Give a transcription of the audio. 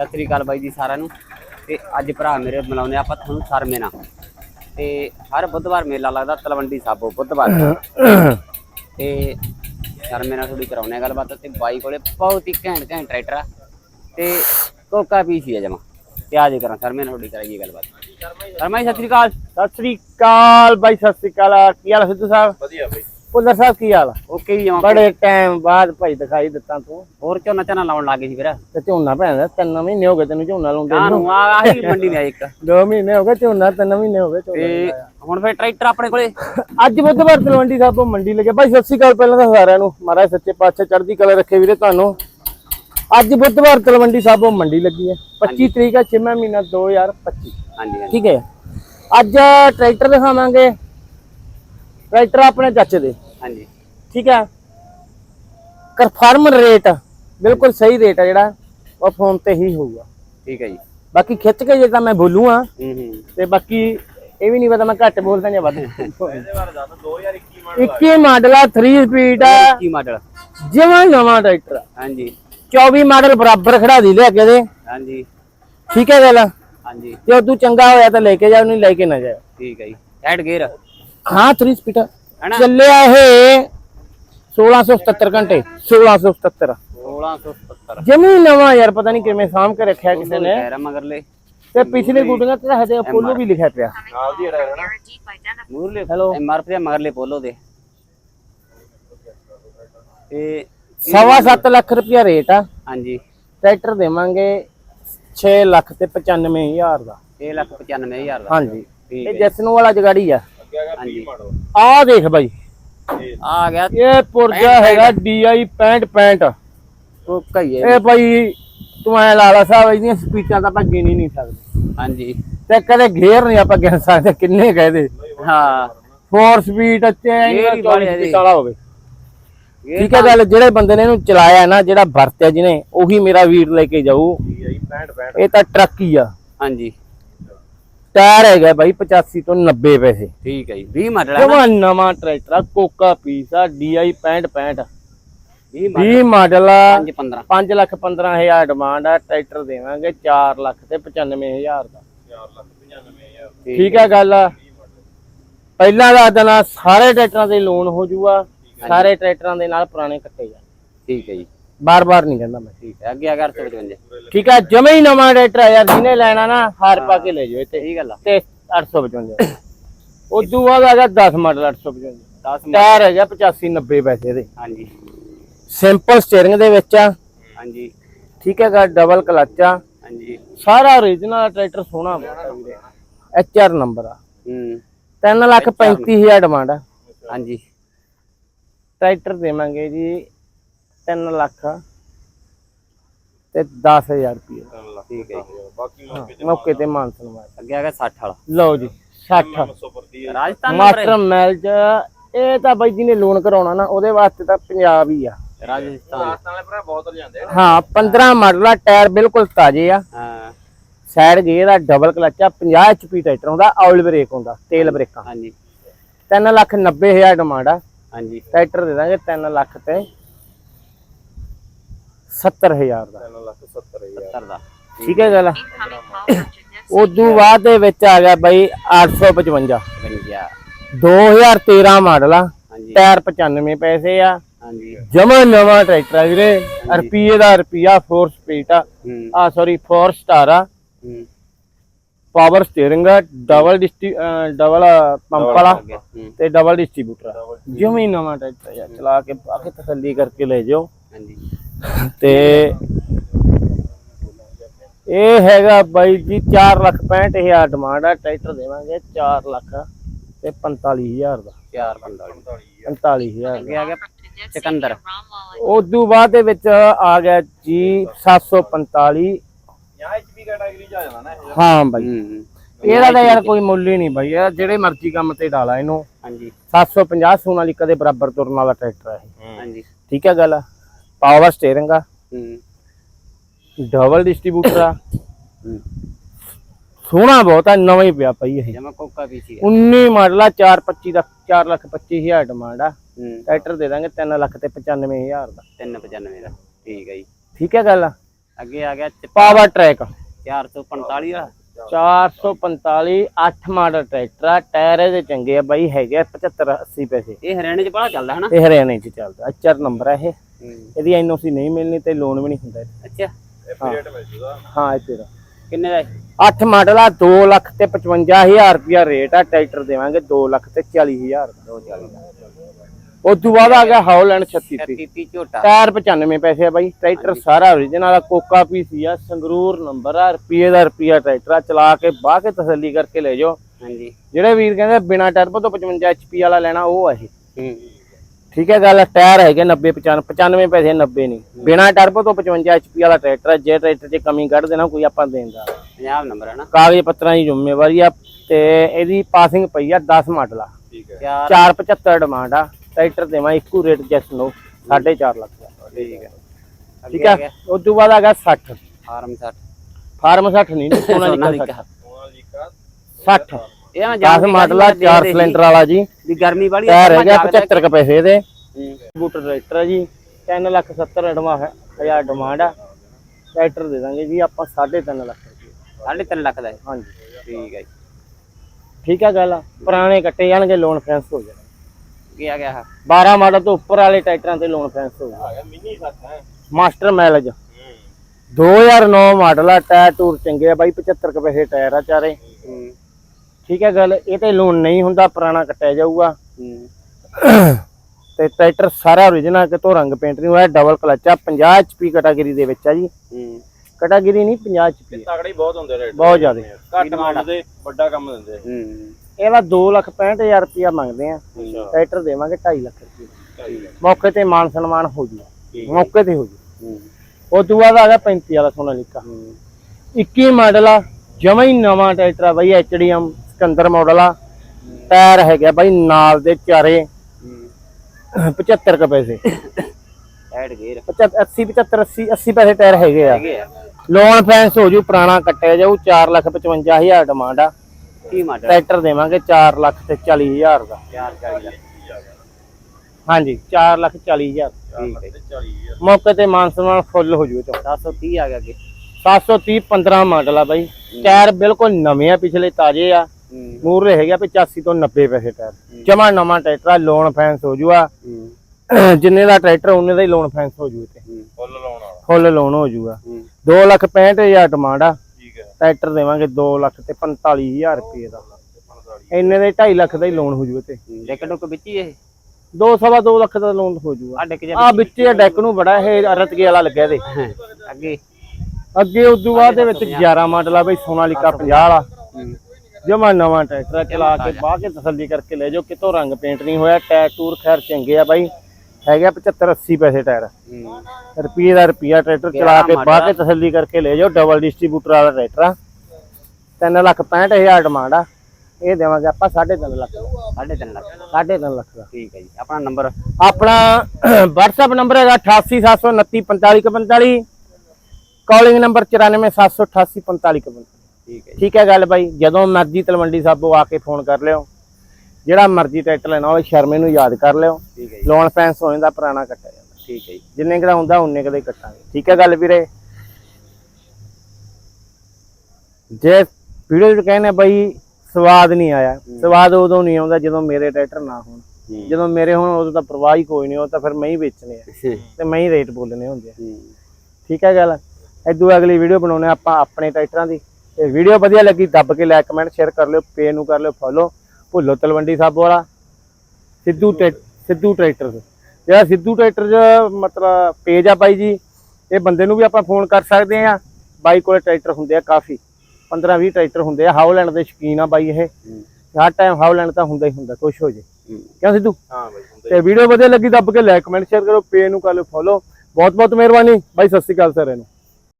ਸਤਿ ਸ੍ਰੀ ਅਕਾਲ ਬਾਈ ਜੀ ਸਾਰਿਆਂ ਨੂੰ। ਤੇ ਅੱਜ ਭਰਾ ਮੇਰੇ ਮਿਲਾਉਂਦੇ ਆਪਾਂ ਤੁਹਾਨੂੰ ਸਰਮੇ ਨਾਲ। ਤੇ ਹਰ ਬੁੱਧਵਾਰ ਮੇਲਾ ਲੱਗਦਾ ਤਲਵੰਡੀ ਸਾਬੋ ਬੁੱਧਵਾਰ। ਤੇ ਸਰਮੇ ਨਾਲ ਥੋੜੀ ਕਰਾਉਣੇ ਆ ਗੱਲਬਾਤ। ਤੇ ਬਾਈ ਕੋਲੇ ਬਹੁਤ ਹੀ ਘੈਂਟ ਘੈਂਟ ਟਰੈਕਟਰ ਆ। ਤੇ ਕੋਕਾ ਪੀਸੀ ਆ ਜਮਾ। ਤੇ ਆਜੇ ਕਰਾਂ ਸਰਮੇ ਨਾਲ ਥੋੜੀ ਕਰਾਈਏ ਗੱਲਬਾਤ। ਸਰਮਾ ਜੀ ਸਤਿ ਸ੍ਰੀ ਅਕਾਲ। ਸਤਿ ਸ੍ਰੀ ਅਕਾਲ ਬਾਈ ਸਤਿ ਸ੍ਰੀ ਅਕਾਲ। ਕੀ ਹਾਲ ਹੈ ਸਿੱਧੂ ਸਾਹਿਬ? ਵਧੀਆ ਬਈ। ਭੁੱਲਰ ਸਾਹਿਬ ਕੀ ਹਾਲ ਆ? ਓਕੇ ਜੀ ਜਮਾ ਬੜੇ ਟਾਈਮ ਬਾਅਦ ਭਾਈ ਦਿਖਾਈ ਦਿੱਤਾ ਤੂੰ। ਹੋਰ ਝੋਨਾ ਝਾਨਾ ਲਾਉਣ ਲੱਗੇ ਸੀ ਫਿਰ। ਤੇ ਝੋਨਾ ਭੈਣ ਤਿੰਨ ਮਹੀਨੇ ਹੋ ਗਏ ਤੈਨੂੰ ਝੋਨਾ ਲਾਉਂਦੇ ਨੂੰ। ਨੂੰ ਆ ਆਹੀ ਮੰਡੀ ਨੇ ਇੱਕ। ਦੋ ਮਹੀਨੇ ਹੋ ਗਏ ਝੋਨਾ ਤਿੰਨ ਮਹੀਨੇ ਹੋ ਗਏ ਝੋਨਾ ਤੇ। ਹੁਣ ਫਿਰ ਟਰੈਕਟਰ ਆਪਣੇ ਕੋਲੇ? ਅੱਜ ਬੁੱਧਵਾਰ ਤਲਵੰਡੀ ਸਾਹਿਬੋਂ ਮੰਡੀ ਲੱਗੇ ਭਾਈ ਸਤਿ ਸ੍ਰੀ ਅਕਾਲ ਪਹਿਲਾਂ ਤਾਂ ਸਾਰਿਆਂ ਨੂੰ। ਮਹਾਰਾਜ ਸੱਚੇ ਪਾਤਸ਼ਾਹ ਚੜ੍ਹਦੀ ਕਲਾ ਰੱਖੇ ਵੀਰੇ ਤੁਹਾਨੂੰ। ਅੱਜ ਬੁੱਧਵਾਰ ਤਲਵੰਡੀ ਸਾਹਿਬੋਂ ਮੰਡੀ ਲੱਗੀ ਹੈ। 25 ਤਰੀਕ ਹੈ 6ਵਾਂ ਮਹੀਨਾ 2025 ਹਾਂਜੀ ਹਾਂਜੀ। ਠੀਕ ਹੈ। ਅੱਜ ਟਰੈਕਟਰ ਦਿਖਾਵਾਂਗੇ। ਟਰੈਕਟਰ ਆਪਣੇ ਚਾਚੇ ਦੇ। ਹਾਂਜੀ। ਠੀਕ ਹੈ? ਕਨਫਰਮ ਰੇਟ ਬਿਲਕੁਲ ਸਹੀ ਰੇਟ ਹੈ ਜਿਹੜਾ ਉਹ ਫੋਨ ਤੇ ਹੀ ਹੋਊਗਾ। ਠੀਕ ਹੈ ਜੀ। ਬਾਕੀ ਖਿੱਚ ਕੇ ਜੇ ਤਾਂ ਮੈਂ ਬੋਲੂਗਾ ਹੂੰ ਹੂੰ ਤੇ ਬਾਕੀ ਇਹ ਵੀ ਨਹੀਂ ਪਤਾ ਮੈਂ ਘੱਟ ਬੋਲਦਾ ਜਾਂ ਵੱਧ ਇਹਦੇ ਬਾਰੇ ਦੱਸ 2021 ਮਾਡਲ 21 ਮਾਡਲ ਆ। 3 ਸਪੀਡ ਆ ਕੀ ਮਾਡਲ ਜਿਵੇਂ ਨਵਾਂ ਟਰੈਕਟਰ ਹਾਂਜੀ। 24 ਮਾਡਲ ਬਰਾਬਰ ਖੜਾ ਦੀ ਲਿਆ ਕੇ ਦੇ। ਹਾਂਜੀ। ਠੀਕ ਹੈ ਗੱਲ? ਹਾਂਜੀ। ਜੇ ਉਦੋਂ ਚੰਗਾ ਹੋਇਆ ਤਾਂ ਲੈ ਕੇ ਜਾ ਨਹੀਂ ਲੈ ਕੇ ਨਾ ਜਾ ਠੀਕ ਹੈ ਜੀ। ਹੈਡ ਗੇਅਰ ਹਾਂ 3 ਸਪੀਡ ਹੈਨਾ? ਚੱਲਿਆ ਇਹ 1677 ਘੰਟੇ 1677 1670 ਜਮੀ ਨਵਾਂ ਯਾਰ ਪਤਾ ਨਹੀਂ ਕਿਵੇਂ ਸਾਂਭ ਕੇ ਰੱਖਿਆ ਕਿਸੇ ਨੇ। ਕਹਿ ਰਿਹਾ ਮਗਰਲੇ। ਤੇ ਪਿਛਲੇ ਗੁੱਡੀਆਂ ਤੇ ਹਜੇ ਅਪੋਲੋ ਵੀ ਲਿਖਿਆ ਪਿਆ। ਨਾਲ ਦੀ ਜਿਹੜਾ ਹੈ ਨਾ ਮੂਰਲੇ Hello. ਐਮਆਰਪੀ ਦੇ ਮਗਰਲੇ ਪੋਲੋ ਦੇ। ਤੇ ਸਵਾ ਸੱਤ ਲੱਖ ਰੁਪਇਆ ਰੇਟ ਆ। ਹਾਂਜੀ। ਟਰੈਕਟਰ ਦੇਵਾਂਗੇ 6 ਲੱਖ ਤੇ 95000 ਦਾ। 695000 ਦਾ। ਹਾਂਜੀ। ਠੀਕ ਇਹ ਜੈਸਨੋ ਵਾਲਾ ਜਗਾੜੀ ਆ। ਅੱਗੇ ਹੈਗਾ 20 ਹਾਂਜੀ। ਮਾਡਲ ਆਹ ਦੇਖ ਬਾਈ। ਆ ਗਿਆ। ਇਹ ਪੁਰਜਾ ਹੈਗਾ DI 65 65 ਕੋਕਾ ਹੀ ਹੈ ਇਹ। ਬਾਈ ਤੂੰ ਐ ਲਾਲਾ ਸਾਹਿਬ ਇਹਦੀਆਂ ਸਪੀਕਾਂ ਤਾਂ ਆਪਾਂ ਗਿਣ ਹੀ ਨਹੀਂ ਸਕਦੇ। ਹਾਂਜੀ। ਤੇ ਕਦੇ ਘੇਰ ਨਹੀਂ ਆਪਾਂ ਗਿਣ ਸਕਦੇ ਕਿੰਨੇ ਕਹਦੇ ਹਾਂ। 4 ਸਪੀਡ ਅੱਛੇ Gear ਹੀ ਵਾਲੇ ਹੋਵੇ। ਠੀਕ ਹੈ ਗੱਲ ਜਿਹੜੇ ਬੰਦੇ ਨੇ ਇਹਨੂੰ ਚਲਾਇਆ ਨਾ ਜਿਹੜਾ ਵਰਤਿਆ ਜਿਹਨੇ ਉਹੀ ਮੇਰਾ ਵੀਰ ਲੈ ਕੇ ਜਾਊ। DI 65 65 ਇਹ ਤਾਂ ਟਰੱਕ ਹੀ ਆ। ਹਾਂਜੀ। ਟਾਇਰ ਹੈਗਾ ਬਾਈ 85 ਤੋਂ 90 ਪੈਸੇ। ਠੀਕ ਹੈ ਜੀ 20 ਮਾਡਲ ਹੈ ਨਾ? ਜਮਾ ਨਵਾਂ ਟਰੈਕਟਰ ਆ ਕੋਕਾ ਪੀਸ ਆ DI 65 65 20 ਮਾਡਲ 20 ਮਾਡਲ ਆ 5 15 5 ਲੱਖ 15000 ਡਿਮਾਂਡ ਆ ਟਰੈਕਟਰ ਦੇਵਾਂਗੇ 4 ਲੱਖ ਤੇ 95000 ਦਾ। 4 ਲੱਖ 95000 ਠੀਕ ਹੈ ਗੱਲ ਪਹਿਲਾਂ ਦਾ ਦੇਣਾ ਸਾਰੇ ਟਰੈਕਟਰਾਂ ਤੇ ਲੋਨ ਹੋ ਜੂਗਾ ਸਾਰੇ ਟਰੈਕਟਰਾਂ ਦੇ ਨਾਲ ਪੁਰਾਣੇ ਕੱਟੇ ਜਾਣ। ਠੀਕ ਹੈ ਜੀ। ਬਾਰ-ਬਾਰ ਨਹੀਂ ਕਹਿੰਦਾ ਮੈਂ। ਠੀਕ ਹੈ ਅੱਗੇ ਆ 855 ਠੀਕ ਹੈ ਜਮੇ ਹੀ ਨਵਾਂ ਟਰੈਕਟਰ ਆ ਯਾਰ ਜਿਹਨੇ ਲੈਣਾ ਨਾ ਹਾਰ ਪਾ ਕੇ ਲੈ ਜਾਓ ਇੱਥੇ। ਸਹੀ ਗੱਲ ਆ। ਤੇ 855 ਉਦੋਂ ਬਾਅਦ ਆ ਗਿਆ 10 ਮਾਡਲ 855 10 ਟਾਇਰ ਹੈਗਾ 85 90 ਪੈਸੇ ਦੇ। ਹਾਂਜੀ। ਸਿੰਪਲ ਸਟੀਅਰਿੰਗ ਦੇ ਵਿੱਚ ਆ। ਹਾਂਜੀ। ਠੀਕ ਹੈਗਾ ਡਬਲ ਕਲਚ ਆ। ਹਾਂਜੀ। ਸਾਰਾ origignal ਟਰੈਕਟਰ ਸੋਹਣਾ ਵੀਰੇ ਐਚ ਆਰ ਨੰਬਰ ਆ। ਹੂੰ। 3 ਲੱਖ 35000 ਡਿਮਾਂਡ ਆ। ਹਾਂਜੀ। ਟਰੈਕਟਰ ਦੇਵਾਂਗੇ ਜੀ 3 ਲੱਖ ਤੇ 10000 ਰੁਪਏ ਠੀਕ ਹੈ। ਜੀ ਬਾਕੀ ਮੌਕੇ ਤੇ ਮੌਕੇ ਤੇ ਮਾਨਸਨ ਮਾਰ ਅੱਗੇ ਆ ਗਿਆ 60 ਵਾਲਾ। ਲਓ ਜੀ 60 900 ਪ੍ਰਤੀ ਹੈ? ਰਾਜਸਥਾਨ ਮਾਸਟਰ ਮੈਲਜ ਇਹ ਤਾਂ ਬਾਈ ਜੀ ਨੇ ਲੋਨ ਕਰਾਉਣਾ ਨਾ ਉਹਦੇ ਵਾਸਤੇ ਤਾਂ ਪੰਜਾਬ ਹੀ ਆ। ਰਾਜਸਥਾਨ। ਰਾਜਸਥਾਨ ਵਾਲੇ ਭਰਾ ਬਹੁਤ ਜਾਂਦੇ ਆ ਹਾਂ 15 ਮਾਡਲ ਆ ਟਾਇਰ ਬਿਲਕੁਲ ਤਾਜ਼ੇ ਆ। ਹਾਂ। ਸਾਈਡ ਗੇਅਰ ਆ ਡਬਲ ਕਲਚ ਆ 50 HP ਟਰੈਕਟਰ ਹੁੰਦਾ ਆਇਲ ਬ੍ਰੇਕ ਹੁੰਦਾ ਤੇਲ ਬ੍ਰੇਕਾਂ। ਹਾਂਜੀ। 3 ਲੱਖ 90000 ਡਿਮਾਂਡ ਆ। ਹਾਂਜੀ। ਟਰੈਕਟਰ ਦੇ ਦਾਂਗੇ 3 ਲੱਖ ਤੇ 70000 ਦਾ। 3 ਲੱਖ 70000 70 ਦਾ। ਠੀਕ ਹੈ ਗੱਲ ਉਦੋਂ ਬਾਅਦ ਦੇ ਵਿੱਚ ਆ ਗਿਆ ਬਾਈ 855 55 2013 ਮਾਡਲ ਆ ਹਾਂਜੀ। ਟਾਇਰ 95 ਪੈਸੇ ਆ। ਹਾਂਜੀ। ਜਮਾ ਨਵਾਂ ਟਰੈਕਟਰ ਆ ਵੀਰੇ ਰੁਪਈਏ ਦਾ ਰੁਪਿਆ 4 ਸਪੀਡ ਆ। ਆ ਸੌਰੀ 4 ਸਟਾਰ ਆ। ਹੂੰ। ਪਾਵਰ ਸਟੀਅਰਿੰਗ ਆ ਡਬਲ ਡਿਸਟੀ ਡਬਲ ਪੰਪ ਵਾਲਾ ਤੇ ਡਬਲ ਡਿਸਟ੍ਰੀਬਿਊਟਰ ਹੀ ਨਵਾਂ ਟਰੈਕਟਰ ਆ ਚਲਾ ਕੇ ਆ ਕੇ ਤਸੱਲੀ ਕਰਕੇ ਲੈ ਜਾਓ। ਹਾਂਜੀ। ਤੇ ਇਹ ਹੈਗਾ ਬਾਈ ਜੀ 4 ਲੱਖ 65000 ਡਿਮਾਂਡ ਆ ਟਰੈਕਟਰ ਦੇਵਾਂਗੇ 4 ਲੱਖ ਤੇ 45000 ਦਾ। 4 45 45000 ਅੱਗੇ ਆ ਗਿਆ ਸਿਕੰਦਰ। ਉਦੋਂ ਬਾਅਦ ਦੇ ਵਿੱਚ ਆ ਗਿਆ ਜੀ 745 ਯਾ ਐਚਪੀ ਕੈਟਾਗਰੀ ਚ ਆ ਜਾਣਾ ਨਾ ਇਹ ਹਾਂ ਬਾਈ। ਇਹਦਾ ਤਾਂ ਯਾਰ ਕੋਈ ਮੁੱਲ ਹੀ ਨਹੀਂ ਬਾਈ ਇਹ ਜਿਹੜੇ ਮਰਜ਼ੀ ਕੰਮ ਤੇ ਡਾਲਾ ਇਹਨੂੰ। ਹਾਂਜੀ। 750 ਸੋਨਾਲੀਕਾ ਦੇ ਬਰਾਬਰ ਤੁਰਨ ਵਾਲਾ ਟਰੈਕਟਰ ਹੈ ਇਹ। ਹਾਂਜੀ। ਠੀਕ ਹੈ ਗੱਲ? ਪਾਵਰ ਸਟੀਅਰਿੰਗ ਆ ਹੂੰ। ਡਬਲ ਡਿਸਟ੍ਰੀਬਿਊਟਰ ਆ। ਸੋਹਣਾ ਬਹੁਤ ਆ ਨਵਾਂ ਹੀ ਪਿਆ ਪਈ ਇਹ। ਜਮਾ ਕੋਕਾ ਪੀਸੀ ਹੈ 19 ਮਾਡਲ ਆ 425 ਦਾ 4 ਲੱਖ 25000 ਡਿਮਾਂਡ ਆ। ਟਰੈਕਟਰ ਦੇ ਦਾਂਗੇ 3 ਲੱਖ ਤੇ 95000 ਦਾ। 395 ਦਾ ਠੀਕ ਹੈ ਜੀ। ਠੀਕ ਹੈ ਗੱਲ? ਅੱਗੇ ਆ ਗਿਆ ਪਾਵਰ ਟਰੈਕ। 445 ਵਾਲਾ। 445 8 ਮਾਡਲ ਟਰੈਕਟਰ ਆ। ਟਾਇਰ ਇਹਦੇ ਚੰਗੇ ਆ ਬਾਈ ਹੈਗੇ ਆ 75 80 ਪੈਸੇ। ਇਹ ਹਰਿਆਣੇ ਚ ਬੜਾ ਚੱਲਦਾ ਹਨਾ? ਇਹ ਹਰਿਆਣੇ ਚ ਚੱਲਦਾ ਅਚਰ ਨੰਬਰ ਆ ਇਹ। ਇਹਦੀ ਐਨਓਸੀ ਨਹੀਂ ਮਿਲਣੀ ਤੇ ਲੋਨ ਵੀ ਨਹੀਂ ਹੁੰਦਾ। ਅੱਛਾ। ਇਹ ਰੇਟ ਮਿਲ ਜੂਗਾ ਹਾਂ ਇਹ ਤੇਰਾ ਕਿੰਨੇ ਦਾ? 8 ਮਾਡਲ ਆ 2 ਲੱਖ ਤੇ 55000 ਰੁਪਿਆ ਰੇਟ ਆ ਟਰੈਕਟਰ ਦੇਵਾਂਗੇ 2 ਲੱਖ ਤੇ 40000 ਦਾ 240 ਦਾ ਉਸ ਤੋਂ ਬਾਅਦ ਆ ਗਿਆ ਹਾਉਲੈਂਡ 36 33 ਝੋਟਾ। ਟਾਇਰ 95 ਪੈਸੇ ਆ ਬਾਈ। ਟਰੈਕਟਰ ਸਾਰਾ ਓਰੀਜਨਲ ਆ ਕੋਕਾ ਪੀਸੀ ਆ ਸੰਗਰੂਰ ਨੰਬਰ ਆ ਰੁਪਏ ਦਾ ਰੁਪਿਆ ਟਰੈਕਟਰ ਆ ਚਲਾ ਕੇ ਬਾਹ ਕੇ ਤਸੱਲੀ ਕਰਕੇ ਲੈ ਜਾਓ। ਹਾਂਜੀ। ਜਿਹੜੇ ਵੀਰ ਕਹਿੰਦੇ ਬਿਨਾ ਟਰਬੋ ਤੋਂ 55 ਐਚਪੀ ਵਾਲਾ ਲੈਣਾ ਉਹ ਆ ਇਹ। ਹੂੰ। ਠੀਕ ਹੈ ਗੱਲ ਟਾਇਰ ਹੈਗੇ 90 95 95 ਪੈਸੇ 90 ਨਹੀਂ। ਬਿਨਾ ਟਰਬੋ ਤੋਂ 55 ਐਚਪੀ ਵਾਲਾ ਟਰੈਕਟਰ ਆ ਜੇ ਟਰੈਕਟਰ 'ਚ ਕਮੀ ਕੱਢ ਦੇਣਾ ਕੋਈ ਆਪਾਂ ਦੇਂਦਾ ਪੰਜਾਬ ਨੰਬਰ ਹੈ ਨਾ? ਕਾਗਜ਼ ਪੱਤਰਾਂ ਦੀ ਜ਼ਿੰਮੇਵਾਰੀ ਆ ਤੇ ਇਹਦੀ ਪਾਸਿੰਗ ਪਈ ਆ 10 ਮਾਡਲ ਆ। ਠੀਕ ਹੈ। 4 475 ਡਿਮਾਂਡ ਆ ਟਰੈਕਟਰ ਦੇਵਾਂ ਇੱਕੋ ਰੇਟ ਜੈਸ ਨੋ 4.5 ਲੱਖ ਦਾ। ਠੀਕ ਹੈ। ਠੀਕ ਹੈ ਉਸ ਤੋਂ ਬਾਅਦ ਆ ਗਿਆ 60 ਫਾਰਮ 60 ਫਾਰਮ 60 ਨਹੀਂ ਸੋਨਾ ਸੋਨਾ ਲਿਖਾ ਲਿਖਾ ਸੋਨਾਲੀਕਾ 60 ਇਹ ਮੈਂ 10 ਮਾਡਲ ਆ 4 ਸਿਲੰਡਰ ਵਾਲਾ ਜੀ। ਦੀ ਗਰਮੀ ਵਾਲੀ ਟਾਇਰ ਹੈਗਾ 75 ਕ ਪੈਸੇ ਇਹਦੇ। ਹੂੰ ਬੂਟਰ ਟਰੈਕਟਰ ਆ ਜੀ 3 ਲੱਖ 70 ਅਡਵਾ ਹੈ ਹਜ਼ਾਰ ਡਿਮਾਂਡ ਆ। ਟਰੈਕਟਰ ਦੇ ਦਾਂਗੇ ਜੀ ਆਪਾਂ 3.5 ਲੱਖ ਰੁਪਏ ਸਾਢੇ ਤਿੰਨ ਲੱਖ ਦਾ ਹੈ। ਹਾਂਜੀ। ਠੀਕ ਹੈ ਜੀ। ਠੀਕ ਹੈ ਗੱਲ ਆ ਪੁਰਾਣੇ ਕੱਟੇ ਜਾਣਗੇ ਲੋਨ ਫੈਂਸ ਹੋ ਜਾਣਾ। ਕੀ ਆ ਗਿਆ 12 ਮਾਡਲ ਤੋਂ ਉੱਪਰ ਵਾਲੇ ਟਰੈਕਟਰਾਂ ਤੇ ਲੋਨ ਫੈਂਸ ਹੋ ਜਾਣਾ। ਮਿੰਨੀ ਸੱਤ ਹੈ। ਮਾਸਟਰ ਮਾਈਲੇਜ ਹੂੰ। 2009 ਮਾਡਲ ਆ ਟਾਇਰ ਟੂਰ ਚੰਗੇ ਆ ਬਾਈ 75 ਕੁ ਪੈਸੇ ਟਾਇਰ ਆ ਚਾਰੇ। ਹੂੰ। ਠੀਕ ਹੈ ਗੱਲ ਇਹ ਤੇ ਲੋਨ ਨਹੀਂ ਹੁੰਦਾ ਪੁਰਾਣਾ ਕੱਟਿਆ ਜਾਊਗਾ। ਤੇ ਟਰੈਕਟਰ ਸਾਰਾ ਓਰੀਜਨਲ ਕਿਤੋਂ ਰੰਗ ਪੇਂਟ ਨਹੀਂ ਹੋਇਆ ਡਬਲ ਕਲਚ ਆ 50 HP ਕੈਟਾਗਰੀ ਦੇ ਵਿੱਚ ਆ ਜੀ। ਕੈਟਾਗਰੀ ਨਹੀਂ 50 HP ਤਗੜੀ ਬਹੁਤ ਹੁੰਦੇ ਰੇਟ ਬਹੁਤ ਜ਼ਿਆਦਾ। ਘੱਟ ਮੰਗਦੇ ਵੱਡਾ ਕੰਮ ਦਿੰਦੇ ਇਹਦਾ 2,65,000 ਰੁਪਇਆ ਮੰਗਦੇ ਆ। ਟਰੈਕਟਰ ਦੇਵਾਂਗੇ 2.5 ਲੱਖ ਹੈ ਮੌਕੇ ਤੇ ਮਾਨ ਸਨਮਾਨ ਹੋ ਜੂਗਾ ਮੌਕੇ ਤੇ ਹੋ ਜੂ। ਉਸ ਤੋਂ ਬਾਅਦ ਆ ਗਿਆ 35 ਵਾਲਾ ਸੋਨਾ ਲਿਕਾ ਹੂੰ। 21 ਮਾਡਲ ਆ ਜਮਾ ਹੀ ਨਵਾਂ ਟਰੈਕਟਰ ਆ ਬਾਈ ਐਚਡੀਐਮ ਸਿਕੰਦਰ ਮਾਡਲ ਆ। ਟਾਇਰ ਹੈਗਾ ਬਾਈ ਨਾਲ ਦੇ ਚਾਰੇ। ਹੂੰ 75 ਕ ਪੈਸੇ। ਐਡ ਗੇਰ 80 75 80 80 ਪੈਸੇ ਟਾਇਰ ਹੈਗੇ ਆ। ਲੋਨ ਫੈਂਸ ਹੋ ਜੂ ਪੁਰਾਣਾ ਕੱਟਿਆ ਜਾਊ 455000 ਡਿਮਾਂਡ ਆ। ਕੀ ਮਾਡਲ ਟਰੈਕਟਰ ਦੇਵਾਂਗੇ 4 ਲੱਖ ਤੇ 40000 ਦਾ। 4 40 ਲੱਖ ਹਾਂਜੀ 4 ਲੱਖ 40000 ਠੀਕ ਹੈ। ਤੇ 40000 ਮੌਕੇ ਤੇ ਮਾਨ ਸਨਮਾਨ ਫੁੱਲ ਹੋ ਜੂ ਚੋ 730 ਆ ਗਿਆ ਅੱਗੇ। 730 15 ਮਾਡਲ ਆ ਬਾਈ। ਟਾਇਰ ਬਿਲਕੁਲ ਨਵੇਂ ਆ ਪਿਛਲੇ ਤਾਜ਼ੇ ਆ। ਹੂੰ। ਮੂਰੇ ਹੈਗਾ 85 ਤੋਂ 90 ਪੈਸੇ ਟਾਇਰ। ਜਮਾ ਨਵਾਂ ਟਰੈਕਟਰ ਆ ਲੋਨ ਫੈਂਸ ਹੋ ਜੂਗਾ ਜਿੰਨੇ ਦਾ ਟਰੈਕਟਰ ਉਹਨੇ ਦਾ ਹੀ ਲੋਨ ਫੈਂਸ ਹੋ ਜੂ ਤੇ ਫੁੱਲ ਲਾਉਣ ਵਾਲਾ। ਫੁੱਲ ਲੋਨ ਹੋ ਜੂਗਾ। ਹੂੰ। 2 ਲੱਖ 65000 ਡਿਮਾਂਡ ਆ। ਠੀਕ ਹੈ। ਟਰੈਕਟਰ ਦੇਵਾਂਗੇ 2 ਲੱਖ ਤੇ 45000 ਰੁਪਏ ਦਾ। 45 ਇੰਨੇ ਦੇ 2.5 ਲੱਖ ਦਾ ਹੀ ਲੋਨ ਹੋ ਜੂ ਤੇ ਡੈਕ ਡੁੱਕ ਵਿੱਚ ਹੀ ਇਹ? ਦੋ ਸਵਾ 2 ਲੱਖ ਦਾ ਲੋਨ ਹੋ ਜੂਗਾ। ਆ ਡੈਕ ਆ ਵਿੱਚ ਇਹ ਡੈਕ ਨੂੰ ਬੜਾ ਇਹ ਰਤਗੇ ਵਾਲਾ ਲੱਗਿਆ ਦੇ ਅੱਗੇ। ਅੱਗੇ ਉਦੋਂ ਬਾਅਦ ਦੇ ਵਿੱਚ 11 ਮਾਡਲ ਆ ਬਈ ਸੋਨਾਲੀਕਾ 50 ਵਾਲਾ। ਜਮਾ ਨਵਾਂ ਟਰੈਕਟਰ ਚਲਾ ਕੇ ਬਾਹ ਕੇ ਤਸੱਲੀ ਕਰਕੇ ਲੈ ਜਾਓ ਕਿਤੋਂ ਰੰਗ ਪੇਂਟ ਨਹੀਂ ਹੋਇਆ। ਟਾਇਰ ਟੂਰ ਖੈਰ ਚੰਗੇ ਆ ਬਾਈ। ਹੈਗਾ 75 80 ਪੈਸੇ ਟਾਇਰ। ਰੁਪਏ ਦਾ ਰੁਪਿਆ ਟਰੈਕਟਰ ਚਲਾ ਕੇ ਬਾਹ ਕੇ ਤਸੱਲੀ ਕਰਕੇ ਲੈ ਜਾਓ ਡਬਲ ਡਿਸਟ੍ਰੀਬਿਊਟਰ ਵਾਲਾ ਟਰੈਕਟਰ ਆ। 3 ਲੱਖ 65000 ਡਿਮਾਂਡ ਆ। ਇਹ ਦੇਵਾਂਗੇ ਆਪਾਂ 3.5 ਲੱਖ ਦਾ। ਸਾਢੇ ਤਿੰਨ ਲੱਖ 3.5 ਲੱਖ ਦਾ। ਠੀਕ ਹੈ ਜੀ। ਆਪਣਾ ਨੰਬਰ ਆਪਣਾ WhatsApp ਨੰਬਰ ਹੈਗਾ 8879345545 ਕਾਲਿੰਗ ਨੰਬਰ 9478844545 ਠੀਕ ਹੈ ਜੀ। ਠੀਕ ਹੈ ਗੱਲ ਬਾਈ ਜਦੋਂ ਮਰਜ਼ੀ ਤਲਵੰਡੀ ਸਾਬੋ ਆ ਕੇ ਫੋਨ ਕਰ ਲਿਓ। ਜਿਹੜਾ ਮਰਜ਼ੀ ਟਰੈਕਟਰ ਲੈਣਾ ਹੋਵੇ ਸ਼ਰਮੇ ਨੂੰ ਯਾਦ ਕਰ ਲਿਓ। ਠੀਕ ਹੈ ਜੀ। ਲੋਨ ਫੈਂਸ ਹੋ ਜਾਂਦਾ ਪੁਰਾਣਾ ਕੱਟਿਆ ਜਾਂਦਾ। ਠੀਕ ਹੈ ਜੀ। ਜਿੰਨੇ ਕਦਾ ਹੁੰਦਾ ਉਨੇ ਕਦੇ ਕੱਟਾਂਗੇ। ਠੀਕ ਹੈ ਗੱਲ ਵੀਰੇ। ਜੇ ਵੀਡੀਓ ਵਿੱਚ ਕਹਿੰਦੇ ਬਾਈ ਸਵਾਦ ਨਹੀਂ ਆਇਆ। ਸਵਾਦ ਉਦੋਂ ਨਹੀਂ ਆਉਂਦਾ ਜਦੋਂ ਮੇਰੇ ਟਰੈਕਟਰ ਨਾ ਹੋਣ। ਜਦੋਂ ਮੇਰੇ ਹੋਣ ਉਦੋਂ ਤਾਂ ਪਰਵਾਹ ਹੀ ਕੋਈ ਨਹੀਂ ਉਹ ਤਾਂ ਫਿਰ ਮੈਂ ਹੀ ਵੇਚਣੇ ਆ। ਤੇ ਮੈਂ ਹੀ ਰੇਟ ਬੋਲਣੇ ਹੁੰਦੇ ਆ। ਠੀਕ ਹੈ ਗੱਲ। ਇਦੋਂ ਅਗਲੀ ਵੀਡੀਓ ਬਣਾਉਣੇ ਆਪਾਂ ਆਪਣੇ ਟਰੈਕਟਰਾਂ ਦੀ। ਤੇ ਵੀਡੀਓ ਵਧੀਆ ਲੱਗੀ ਦੱਬ ਕੇ ਲਾਈਕ ਕਮੈਂਟ ਸ਼ੇਅਰ ਕਰ ਲਿਓ ਪੇ ਨੂੰ ਕਰ ਲਿਓ ਫੋਲੋ ਭੁੱਲੋ ਤਲਵੰਡੀ ਸਾਬੋ ਵਾਲਾ। ਸਿੱਧੂ ਸਿੱਧੂ ਟਰੈਕਟਰ ਜਿਹੜਾ ਸਿੱਧੂ ਟਰੈਕਟਰ ਚ ਮਤਲਬ ਪੇਜ ਆ ਬਾਈ ਜੀ ਇਹ ਬੰਦੇ ਨੂੰ ਵੀ ਆਪਾਂ ਫੋਨ ਕਰ ਸਕਦੇ ਆ ਬਾਈ ਕੋਲੇ ਟਰੈਕਟਰ ਹੁੰਦੇ ਆ ਕਾਫੀ। 15 20 ਟਰੈਕਟਰ ਹੁੰਦੇ ਆ। ਹਾਉਲੈਂਡ ਦੇ ਸ਼ੌਕੀਨ ਆ ਬਾਈ ਇਹ। ਹਰ ਟਾਈਮ ਹਾਉਲੈਂਡ ਤਾਂ ਹੁੰਦਾ ਹੀ ਹੁੰਦਾ ਕੁਛ ਹੋ ਜੇ। ਕਿਉਂ ਸਿੱਧੂ? ਹਾਂ ਬਾਈ ਤੇ ਵੀਡੀਓ ਵਧੀਆ ਲੱਗੀ ਦੱਬ ਕੇ ਲਾਈਕ ਕਮੈਂਟ ਸ਼ੇਅਰ ਕਰੋ ਪੇ ਨੂੰ ਕਰ ਲਿਓ ਫੋਲੋ ਬਹੁਤ ਬਹੁਤ ਮਿਹਰਬਾਨੀ। ਬਾਈ ਸਤਿ ਸ਼੍ਰੀ ਅਕਾਲ ਸਾਰਿਆਂ ਨੂੰ।